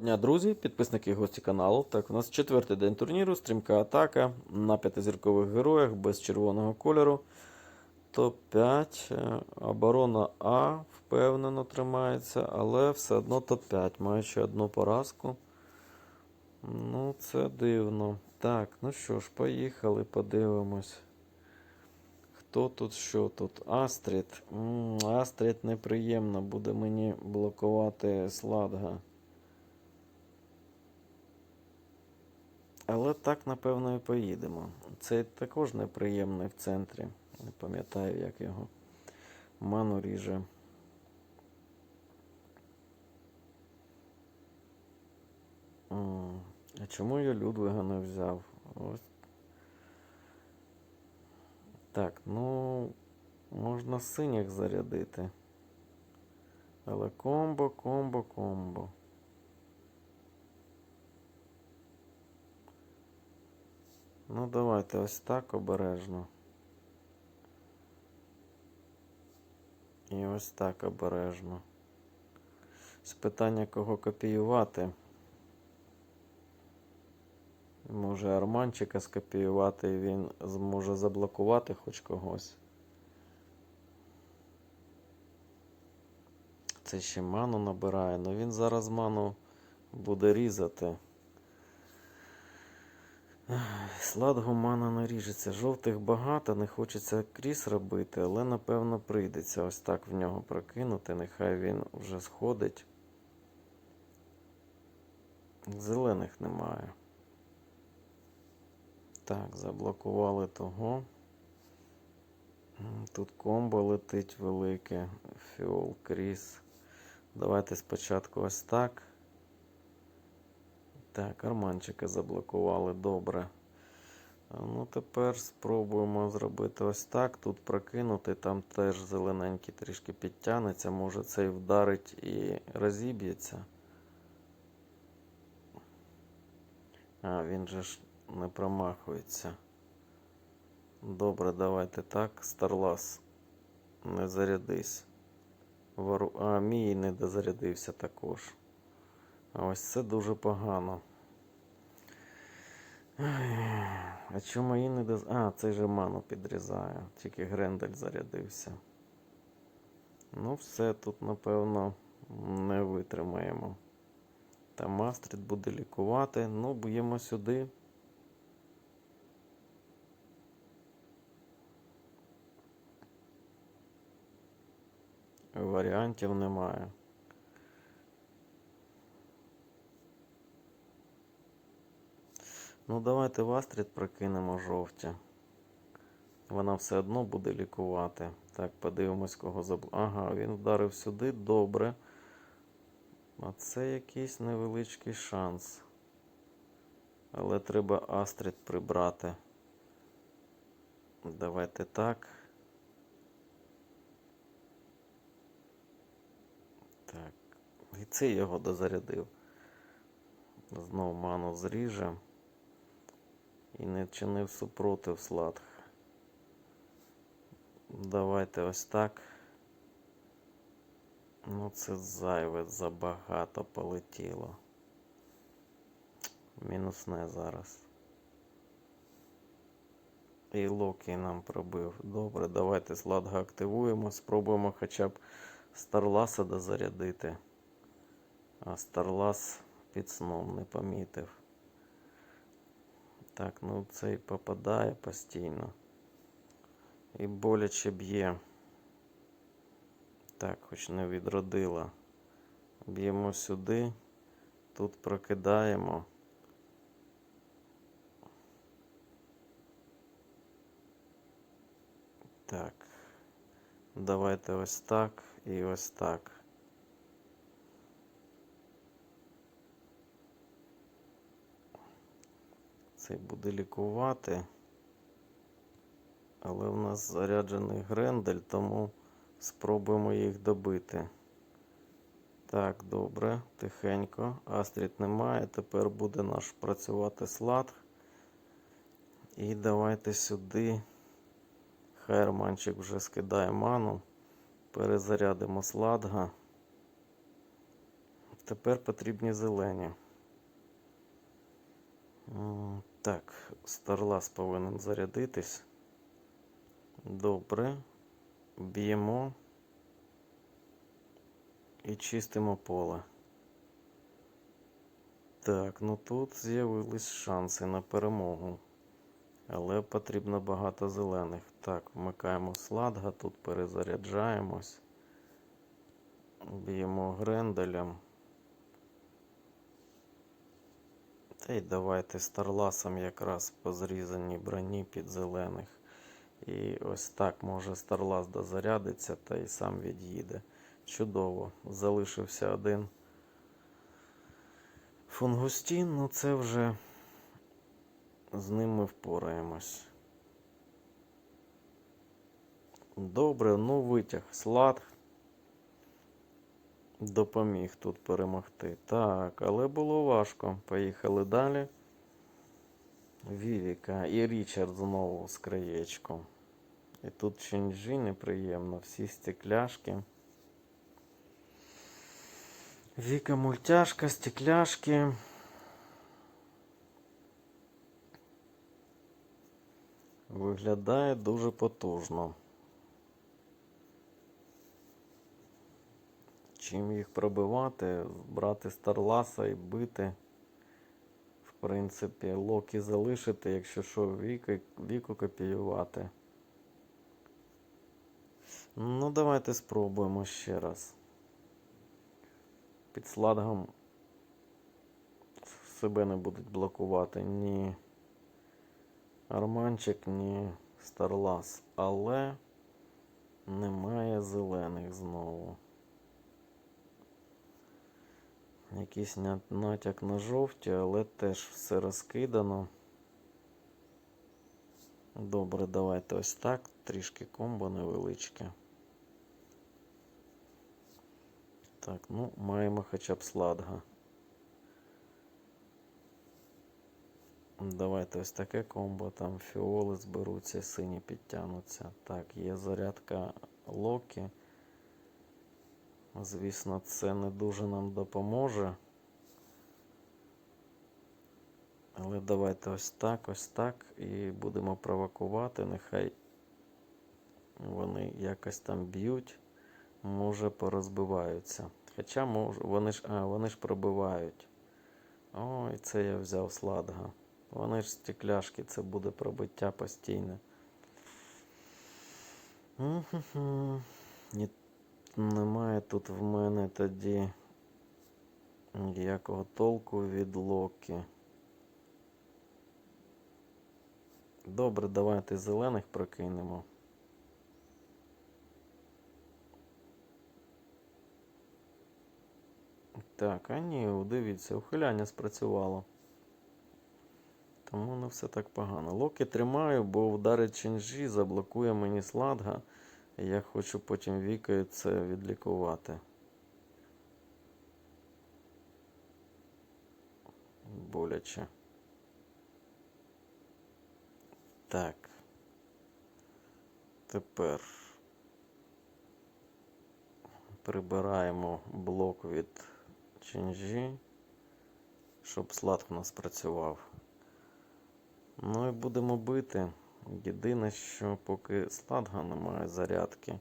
Дня, друзі, підписники і гості каналу. Так, у нас четвертий день турніру, стрімка атака на п'ятизіркових героях без червоного кольору. Топ-5. Е, Оборона А впевнено тримається, але все одно топ-5, маючи одну поразку. Ну, це дивно. Так, ну що ж, поїхали, подивимось. Хто тут, що тут? Астрід. Астрід неприємно буде мені блокувати сладга. Але так, напевно, і поїдемо. Цей також неприємний в центрі. Не пам'ятаю, як його. Ману ріже. А чому я Людвига не взяв? Ось. Так, ну, можна синіх зарядити. Але комбо, комбо, комбо. Ну, давайте ось так обережно. І ось так обережно. З питання кого копіювати. Може Арманчика скопіювати і він зможе заблокувати хоч когось. Це ще ману набирає, але він зараз ману буде різати. Сладго мана не ріжеться. Жовтих багато, не хочеться кріс робити, але напевно прийдеться ось так в нього прокинути. Нехай він вже сходить. Зелених немає. Так, заблокували того. Тут комбо летить велике. Фіол кріс. Давайте спочатку ось так. Так, карманчика заблокували добре. Ну, тепер спробуємо зробити ось так. Тут прокинути, там теж зелененький трішки підтягнеться. Може цей вдарить і розіб'ється. А, він же ж не промахується. Добре, давайте так. Старлас. Не зарядись. Вару... А, мій не дозарядився також. А ось це дуже погано. А чому мої не доз... А, цей же ману підрізає. Тільки Грендель зарядився. Ну, все, тут, напевно, не витримаємо. Там Мастрид буде лікувати. Ну, б'ємо сюди. Варіантів немає. Ну, давайте в Астрід прокинемо жовті. Вона все одно буде лікувати. Так, подивимось, кого заб... Ага, він вдарив сюди, добре. А це якийсь невеличкий шанс. Але треба Астрід прибрати. Давайте так. Так. І це його дозарядив. Знову ману зріже. І не чинив супротив сладх. Давайте ось так. Ну, це зайве забагато полетіло. Мінусне зараз. І Локі нам пробив. Добре, давайте сладга активуємо. Спробуємо хоча б Старласа дозарядити. А Старлас під сном не помітив. Так, ну цей попадає постійно. І боляче б'є. Так, хоч не відродила. Б'ємо сюди. Тут прокидаємо. Так. Давайте ось так і ось так. Цей буде лікувати. Але в нас заряджений грендель, тому спробуємо їх добити. Так, добре, тихенько. Астрід немає. Тепер буде наш працювати слад. І давайте сюди. Хай Арманчик вже скидає ману. Перезарядимо сладга. Тепер потрібні зелені. Так, Старлас повинен зарядитись. Добре. Б'ємо і чистимо поле. Так, ну тут з'явились шанси на перемогу. Але потрібно багато зелених. Так, вмикаємо сладга, тут перезаряджаємось. Б'ємо гренделем. Та й давайте старласом якраз по зрізаній броні під зелених. І ось так може старлас дозарядиться та й сам від'їде. Чудово. Залишився один фунгустін, ну це вже з ним ми впораємось. Добре, ну витяг. Слад допоміг тут перемогти. Так, але було важко. Поїхали далі. Вівіка і Річард знову з краєчком. І тут Чинджі неприємно, всі стекляшки. Віка мультяшка, стекляшки. Виглядає дуже потужно. Чим їх пробивати, брати Старласа і бити. В принципі, Локі залишити, якщо що, віку, віку копіювати. Ну, давайте спробуємо ще раз. Під сладгом себе не будуть блокувати ні Арманчик, ні Старлас. Але немає зелених знову. Якийсь натяк на жовті, але теж все розкидано. Добре, давайте ось так. Трішки комбо невеличке. Так, ну, маємо хоча б сладга. Давайте ось таке комбо, там фіоли зберуться, сині підтягнуться. Так, є зарядка Локі. Звісно, це не дуже нам допоможе. Але давайте ось так, ось так. І будемо провокувати. Нехай вони якось там б'ють. Може порозбиваються. Хоча може, вони ж, а, вони ж пробивають. Ой, це я взяв сладга. Вони ж стекляшки, це буде пробиття постійне. Немає тут в мене тоді ніякого толку від Локі. Добре, давайте зелених прокинемо. Так, а ні, дивіться, ухиляння спрацювало. Тому не все так погано. Локи тримаю, бо вдарить Чинжі, заблокує мені сладга. Я хочу потім вікою це відлікувати. Боляче. Так. Тепер прибираємо блок від Чинжі, щоб слад в нас працював. Ну і будемо бити. Єдине, що поки сладга немає зарядки,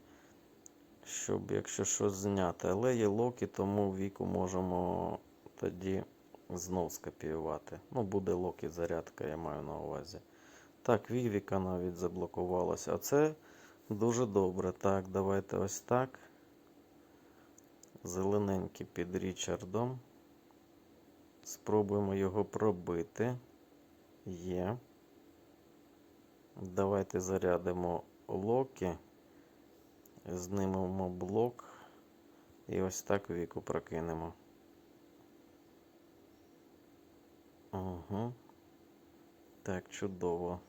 щоб якщо щось зняти. Але є локі, тому віку можемо тоді знов скопіювати. Ну, буде локі зарядка, я маю на увазі. Так, Вівіка навіть заблокувалася. А це дуже добре. Так, давайте ось так. Зелененький під Річардом. Спробуємо його пробити. Є. Давайте зарядимо локи, знимемо блок і ось так віку прокинемо. Угу. Так, чудово.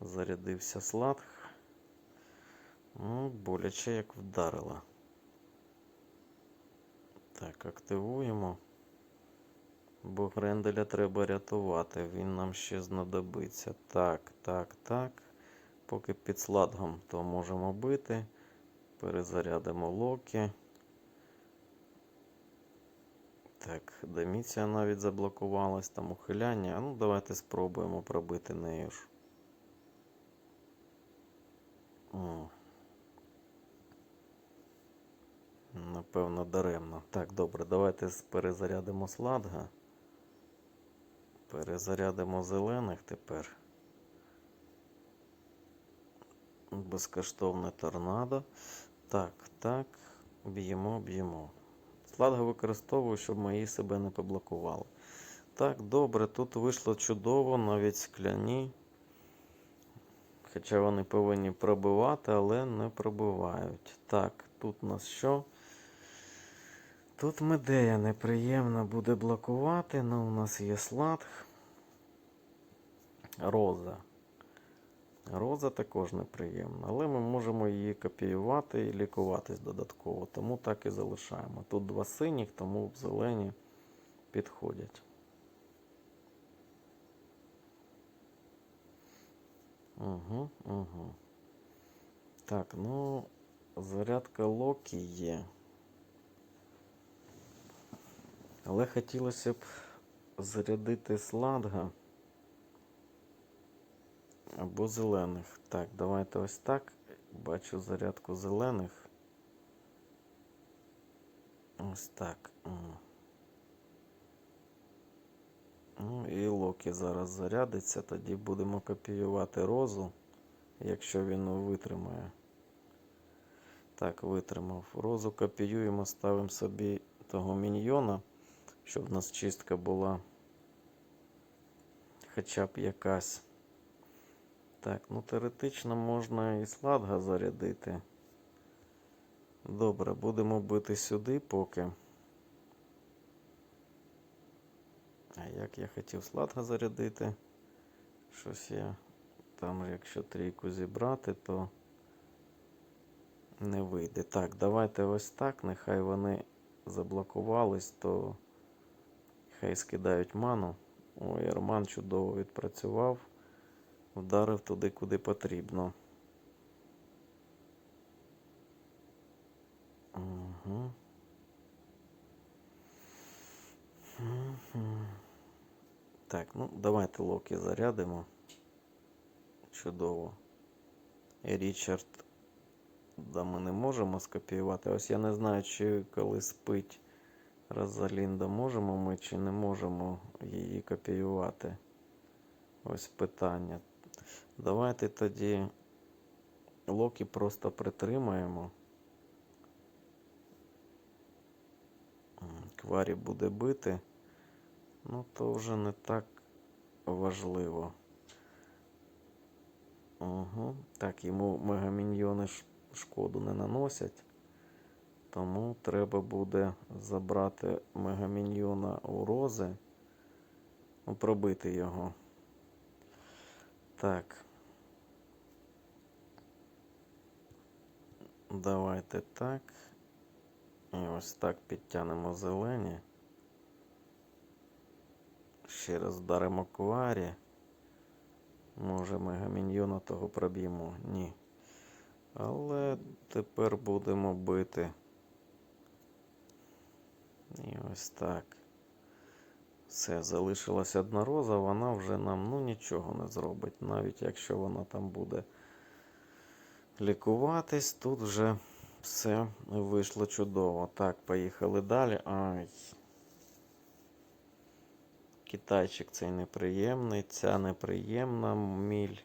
Зарядився слад. Ну, боляче як вдарила. Так, активуємо. Бо Гренделя треба рятувати, він нам ще знадобиться. Так, так, так. Поки під сладгом, то можемо бити. Перезарядимо локи. Так, Деміція навіть заблокувалась, там ухиляння. Ну давайте спробуємо пробити нею ж. О. Напевно, даремно. Так, добре, давайте перезарядимо сладга. Перезарядимо зелених тепер. Безкоштовне торнадо. Так, так. Б'ємо, б'ємо. Сладга використовую, щоб мої себе не поблокували. Так, добре, тут вийшло чудово, навіть скляні. Хоча вони повинні пробивати, але не пробивають. Так, тут у нас що? Тут медея неприємно буде блокувати, але у нас є сладг. Роза. Роза також неприємна, але ми можемо її копіювати і лікуватись додатково, тому так і залишаємо. Тут два синіх, тому зелені підходять. Угу, угу. Так, ну, зарядка Локі є. Але хотілося б зарядити сладга або зелених. Так, давайте ось так. Бачу зарядку зелених. Ось так. Ну і Локі зараз зарядиться, тоді будемо копіювати розу, якщо він витримає. Так, витримав. Розу копіюємо, ставимо собі того міньйона, щоб в нас чистка була хоча б якась. Так, ну теоретично можна і сладга зарядити. Добре, будемо бити сюди поки. А як я хотів сладга зарядити? Щось я там, якщо трійку зібрати, то не вийде. Так, давайте ось так. Нехай вони заблокувались, то хай скидають ману. Ой, Арман чудово відпрацював. Вдарив туди, куди потрібно. Угу. Мгм. Так, ну давайте Локі зарядимо. Чудово. Річард. Да, ми не можемо скопіювати. Ось я не знаю, чи коли спить Розалінда, можемо ми чи не можемо її копіювати. Ось питання. Давайте тоді Локі просто притримаємо. Кварі буде бити. Ну, то вже не так важливо. Угу. Так, йому мегаміньйони шкоду не наносять. Тому треба буде забрати мегаміньйона у рози. Пробити його. Так. Давайте так. І ось так підтягнемо зелені. Ще раз вдаримо кварі. Може мегаміньйона того проб'ємо? Ні. Але тепер будемо бити. І ось так. Все, залишилась одна роза, вона вже нам ну нічого не зробить. Навіть якщо вона там буде лікуватись, тут вже все вийшло чудово. Так, поїхали далі. Ай. Китайчик цей неприємний, ця неприємна міль.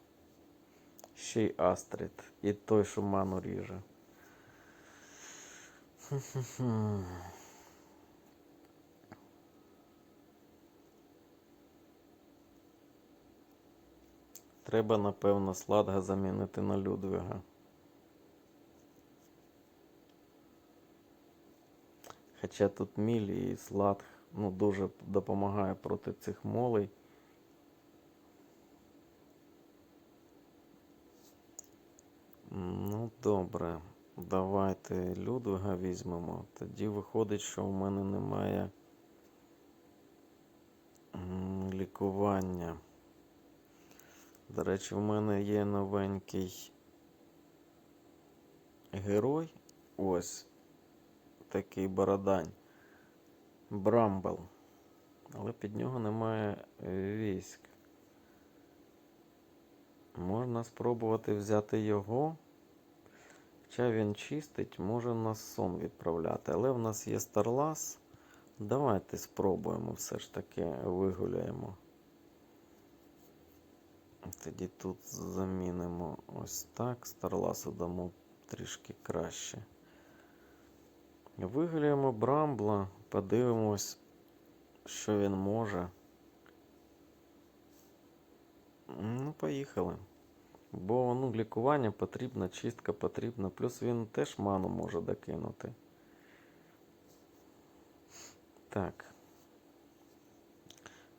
Ще й Астрид. І той, що ману ріже. Треба, напевно, сладга замінити на Людвига. Хоча тут міль і сладг ну, дуже допомагає проти цих молей. Ну, добре. Давайте Людвига візьмемо. Тоді виходить, що в мене немає лікування. До речі, в мене є новенький герой. Ось такий бородань. Брамбл. Але під нього немає військ. Можна спробувати взяти його. Хоча він чистить, може нас сон відправляти. Але в нас є Старлас. Давайте спробуємо все ж таки вигуляємо. Тоді тут замінимо ось так. Старласу дамо трішки краще. Вигуляємо Брамбла, подивимось, що він може. Ну, поїхали. Бо ну, лікування потрібно, чистка потрібна. Плюс він теж ману може докинути. Так.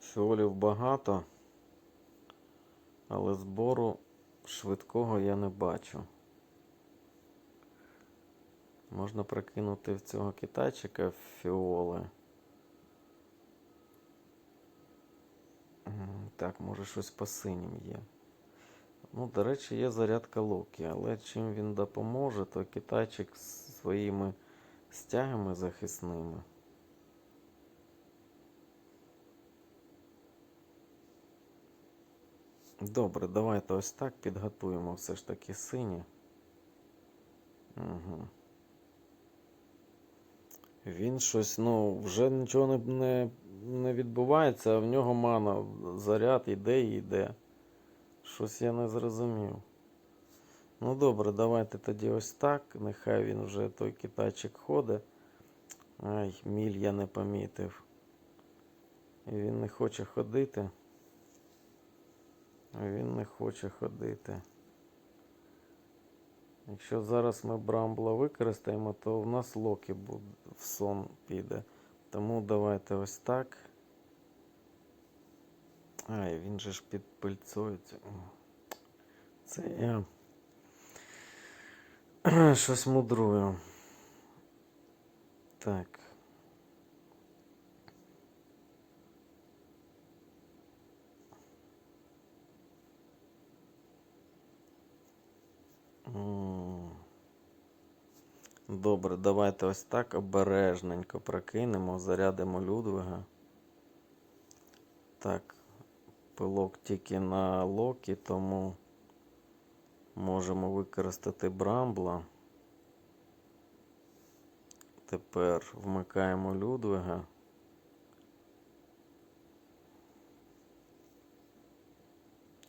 Фіолів багато, але збору швидкого я не бачу. Можна прокинути в цього китайчика фіоли. Так, може щось по синім є. Ну, до речі, є зарядка Локі, але чим він допоможе, то китайчик своїми стягами захисними. Добре, давайте ось так підготуємо все ж таки сині. Угу. Він щось, ну, вже нічого не, не, відбувається, а в нього мана, заряд іде і йде. Щось я не зрозумів. Ну добре, давайте тоді ось так. Нехай він вже той китайчик ходить. Ай, міль я не помітив. І він не хоче ходити. Він не хоче ходити. Якщо зараз ми Брамбла використаємо, то в нас Локі в сон піде. Тому давайте ось так. Ай, він же ж під. Це я щось мудрую. Так. Добре, давайте ось так обережненько прокинемо, зарядимо Людвига. Так, пилок тільки на локі, тому можемо використати Брамбла. Тепер вмикаємо Людвига.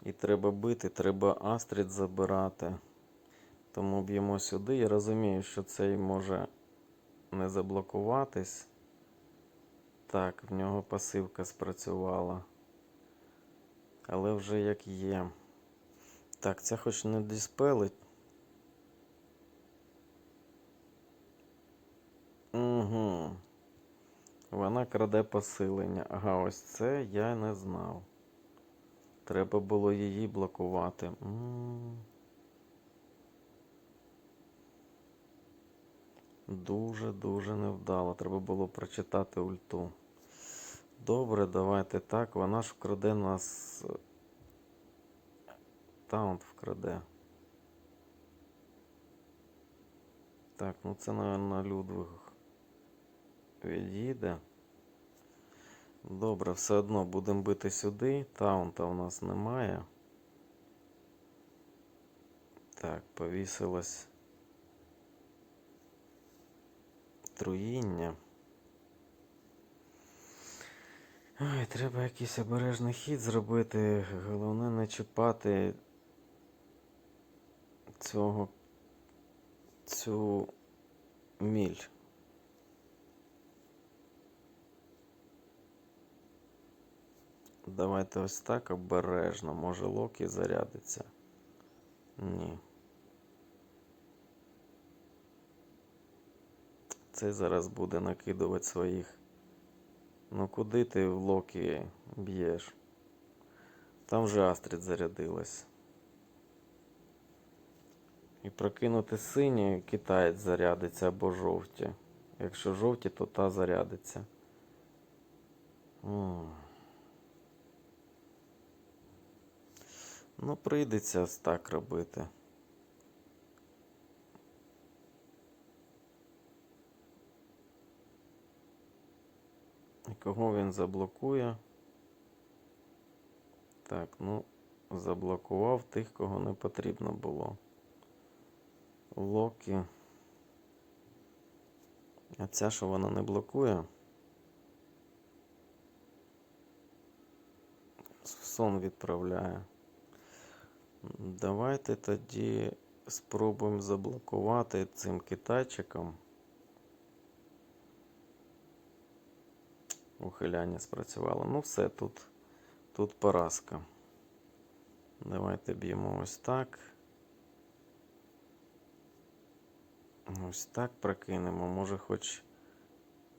І треба бити, треба Астрід забирати. Тому б'ємо сюди. Я розумію, що цей може не заблокуватись. Так, в нього пасивка спрацювала. Але вже як є. Так, це хоч не диспелить. Угу. Вона краде посилення. Ага, ось це я не знав. Треба було її блокувати. М. Дуже-дуже невдало. Треба було прочитати ульту. Добре, давайте так. Вона ж вкраде нас. е, Таунт вкраде. Так, ну це, на Людвиг від'їде. Добре, все одно будемо бити сюди. Таунта у нас немає. Так, повісилось. Труїння. Ой, треба якийсь обережний хід зробити. Головне не чіпати цього цю міль. Давайте ось так обережно. Може Локі зарядиться. Ні. Цей зараз буде накидувати своїх. Ну куди ти в Локі б'єш? Там вже Астрід зарядилась. І прокинути сині китаєць зарядиться або жовті. Якщо жовті, то та зарядиться. М. Ну, прийдеться так робити. Кого він заблокує? Так, ну, заблокував тих, кого не потрібно було. Локі. А ця, що вона не блокує. Сон відправляє. Давайте тоді спробуємо заблокувати цим китайчиком. Ухиляння спрацювало. Ну все, тут, тут поразка. Давайте б'ємо ось так. Ось так прокинемо. Може хоч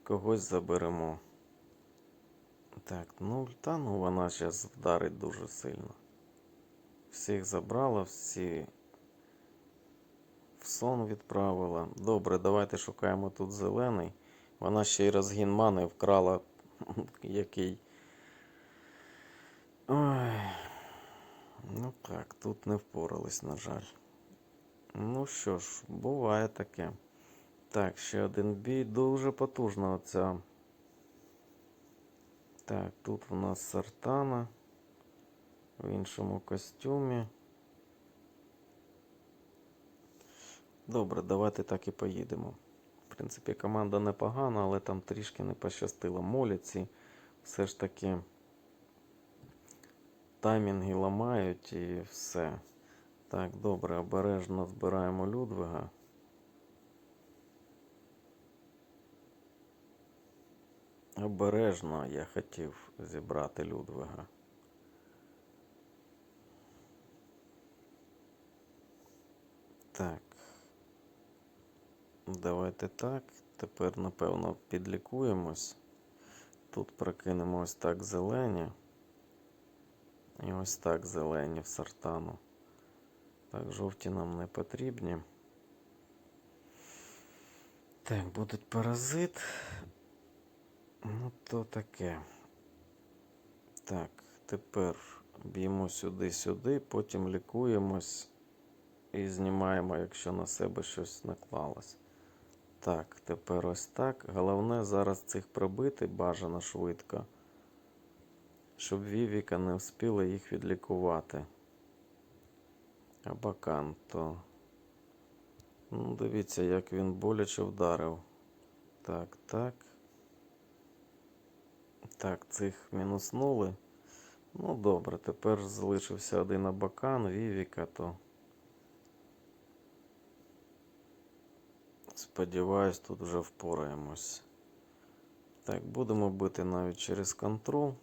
когось заберемо. Так, ну та ну вона зараз вдарить дуже сильно. Всіх забрала, всі в сон відправила. Добре, давайте шукаємо тут зелений. Вона ще й розгін мани вкрала який. Ой. Ну так, тут не впорались, на жаль. Ну що ж, буває таке. Так, ще один бій. Дуже потужна оця. Так, тут у нас Сартана. В іншому костюмі. Добре, давайте так і поїдемо. Принципі, команда непогана, але там трішки не пощастило. Моляці все ж таки таймінги ламають і все. Так, добре, обережно збираємо Людвига. Обережно я хотів зібрати Людвига. Так. Давайте так. Тепер, напевно, підлікуємось. Тут прокинемо ось так зелені. І ось так зелені в сартану. Так, жовті нам не потрібні. Так, будуть паразит. Ну, то таке. Так, тепер б'ємо сюди-сюди, потім лікуємось і знімаємо, якщо на себе щось наклалось. Так, тепер ось так. Головне зараз цих пробити бажано швидко, щоб Вівіка не встигла їх відлікувати. Абакан то. Ну, дивіться, як він боляче вдарив. Так, так. Так, цих мінуснули. Ну, добре, тепер залишився один абакан, Вівіка, то. Сподіваюсь, тут вже впораємось. Так, будемо бити навіть через контрол.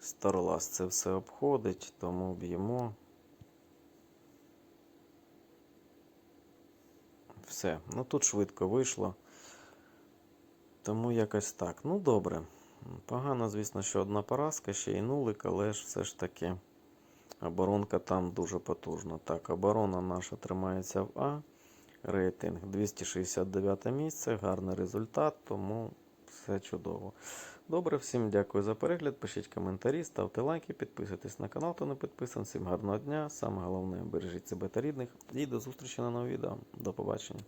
Старлас це все обходить, тому б'ємо. Все. Ну тут швидко вийшло. Тому якось так. Ну, добре. Погано, звісно, що одна поразка, ще й нулик, але ж все ж таки оборонка там дуже потужна. Так, оборона наша тримається в А. Рейтинг 269 місце, гарний результат, тому все чудово. Добре, всім дякую за перегляд. Пишіть коментарі, ставте лайки, підписуйтесь на канал, хто не підписаний. Всім гарного дня. Саме головне, бережіть себе та рідних. І до зустрічі на новому відео. До побачення.